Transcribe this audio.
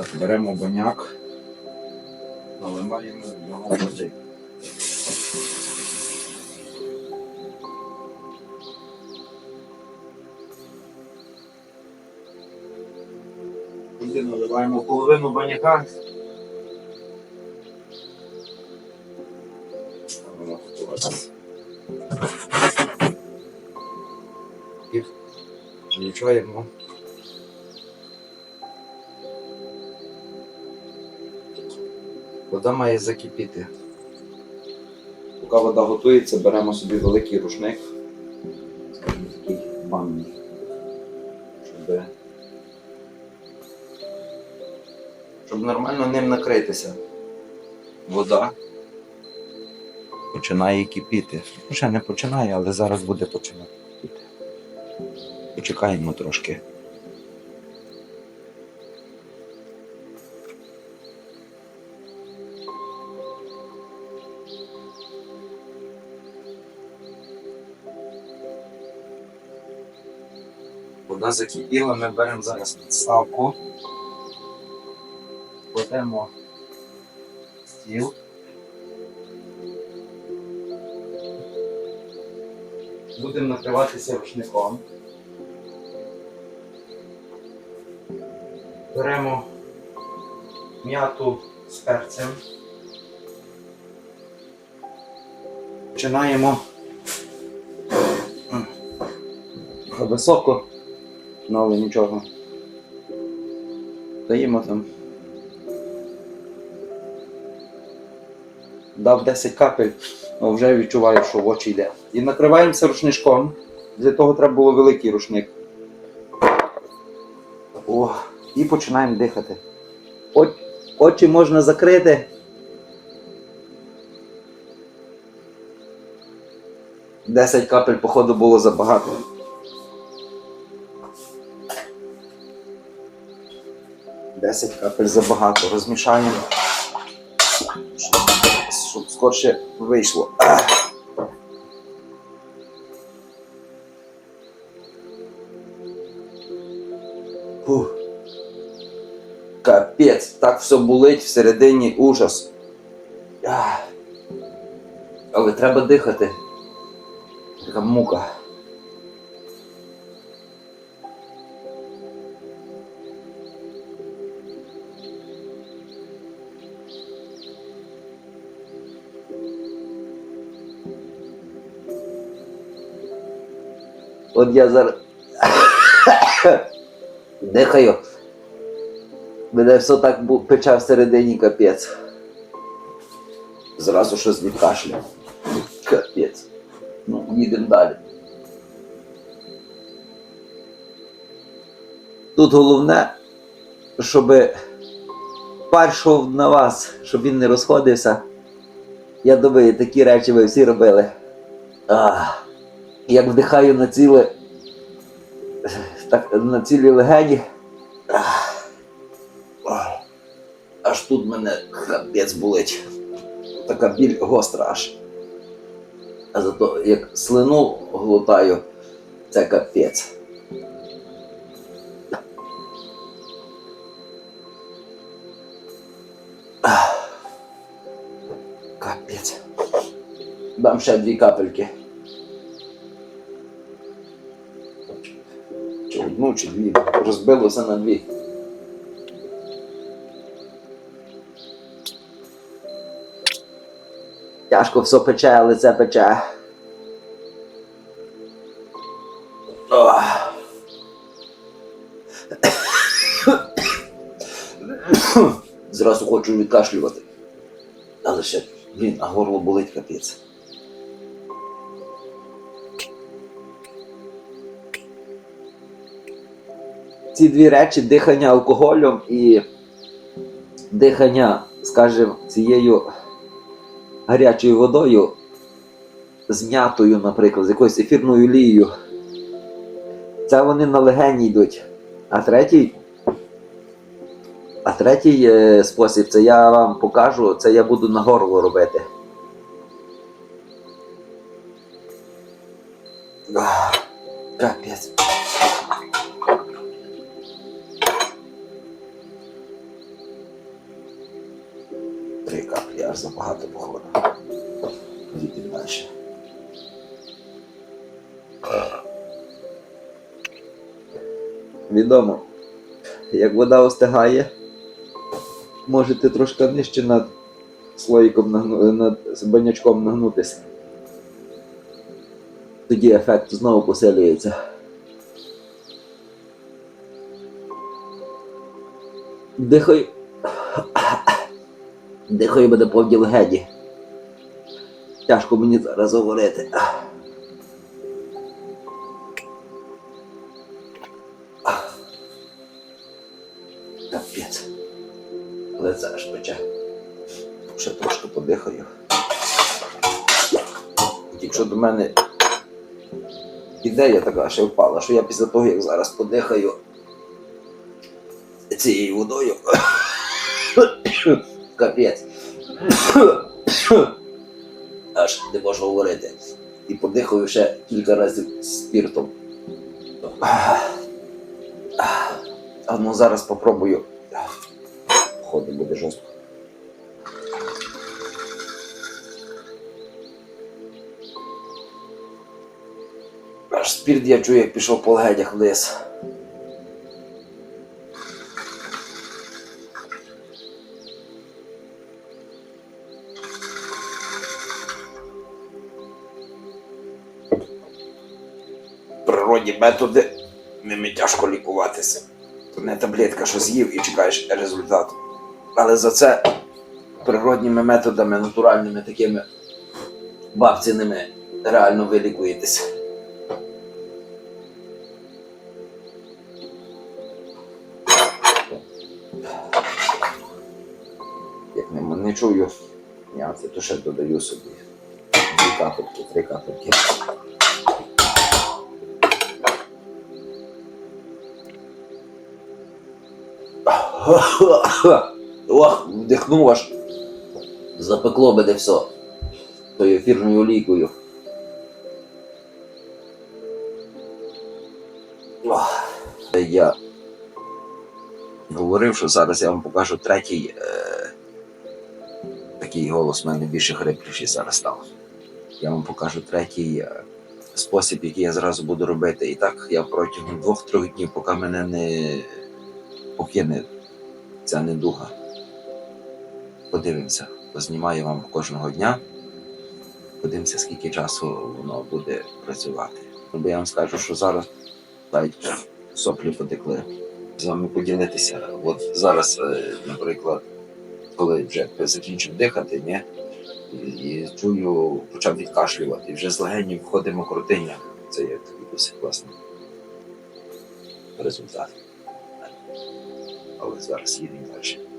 Так, беремо баняк, наливаємо в нього води. Туди наливаємо половину баняка. Включаємо. Вода має закипіти. Поки вода готується, беремо собі великий рушник, скажімо, такий банний, щоб, щоб нормально ним накритися. Вода починає кипіти. Ще не починає, але зараз буде починати кипіти. Почекаємо трошки. Вода закипіла, ми беремо зараз підставку, кладемо стіл. Будемо накриватися рушником. Беремо м'яту з перцем. Починаємо високо, ну, але нічого. Даємо там. Дав 10 капель, але вже відчуваю, що в очі йде. І накриваємося рушничком. Для того треба було великий рушник. О, і починаємо дихати. О, очі можна закрити. Десять капель, походу, було забагато. Десять капель забагато. Розмішаємо. Щоб, скорше вийшло. Капець, так все болить всередині ужас. Але треба дихати. Така мука. От я зараз дихаю. Мене все так пече всередині капець. Зразу щось від кашля. Капець. Ну, їдемо далі. Тут головне, щоб пар йшов на вас, щоб він не розходився. Я думаю, такі речі ви всі робили. Ах, як вдихаю на ціле, так, на цілі легені. Аж тут мене капець болить. Така біль гостра аж. А зато як слину глотаю, це капець. Капець. Дам ще дві капельки. Одну, чи дві. Розбилося на дві. Тяжко все пече, але це пече. Зразу хочу відкашлювати. Але ще, блін, а горло болить капець. Ці дві речі дихання алкоголем і дихання, скажімо, цією гарячою водою, з наприклад, з якоюсь ефірною олією. Це вони на легені йдуть. А третій. А третій е, спосіб, це я вам покажу, це я буду на горло робити. Аж забагато походу. Їдемо далі. Відомо, як вода остигає, можете трошки нижче над слоїком нагну... над банячком нагнутися. Тоді ефект знову посилюється. Дихай. Дихай буде повні легені. Тяжко мені зараз говорити. Капець. Лице аж пече. Ще трошки подихаю. Якщо до мене ідея така ще впала, що я після того, як зараз подихаю цією водою. Капець. Аж не можу говорити. І подихаю ще кілька разів спіртом. А ну зараз попробую. Походу буде жорстко. Аж спірт я чую, як пішов по легенях вниз. Природні методи ними тяжко лікуватися. То не таблетка, що з'їв і чекаєш результату. Але за це природніми методами, натуральними такими бабціними реально ви лікуєтеся. Як не, не чую, я це то ще додаю собі. Дві капельки, три капельки. Ох, вдихнув аж. Запекло мене все. Тою ефірною олійкою. Я говорив, що зараз я вам покажу третій. Е... Такий голос в мене більше хрипліший зараз став. Я вам покажу третій е... спосіб, який я зразу буду робити. І так я протягом двох-трьох днів, поки мене не покине ця недуга. Подивимося, познімаю вам кожного дня. Подивимося, скільки часу воно буде працювати. Бо я вам скажу, що зараз навіть соплі потекли. З вами поділитися. От зараз, е, наприклад, коли вже закінчив дихати, ні, і, чую, почав відкашлювати. І вже з легенів входить мокротиння. Це є такий досить класний результат. Але зараз їдемо далі.